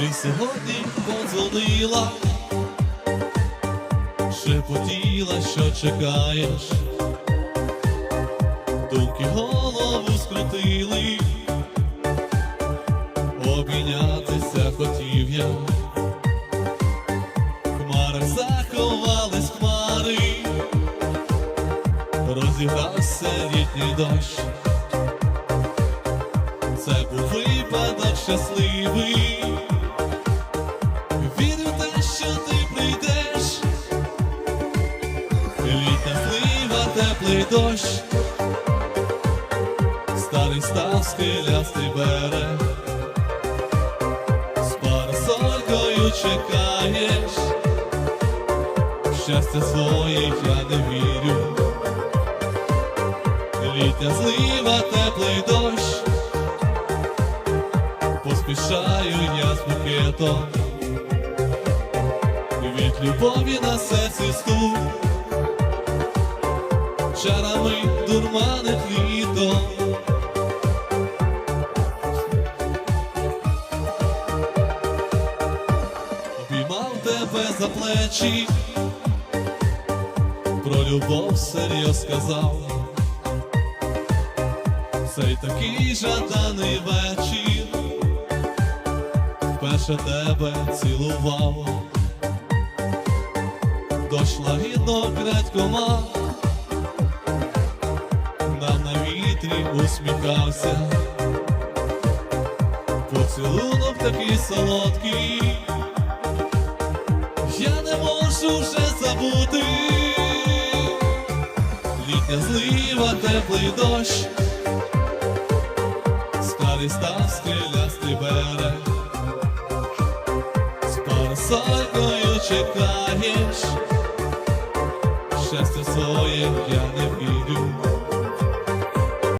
Ти сьогодні подзвонила, шепотіла, що чекаєш, думки голову скрутили, обійнятися хотів я, заховались хмари, розігрався літній дощ. Це був випадок щасливий. Літня злива, теплий дощ. Старий став скелястий берег. З парасолькою чекаєш. Щастя своїх я не вірю. Літня злива, теплий дощ. Поспішаю я з букетом від любові на серці стук чарами дурманить літо. Обіймав тебе за плечі, про любов серйоз сказав. Цей такий жаданий вечір вперше тебе цілував, дощ лагідно крадькома, усміхався, поцілунок такий солодкий, я не можу вже забути, літня злива, теплий дощ. Старий став скелястий берег, з парасолькою чекаєш, щастя своє я не вірю.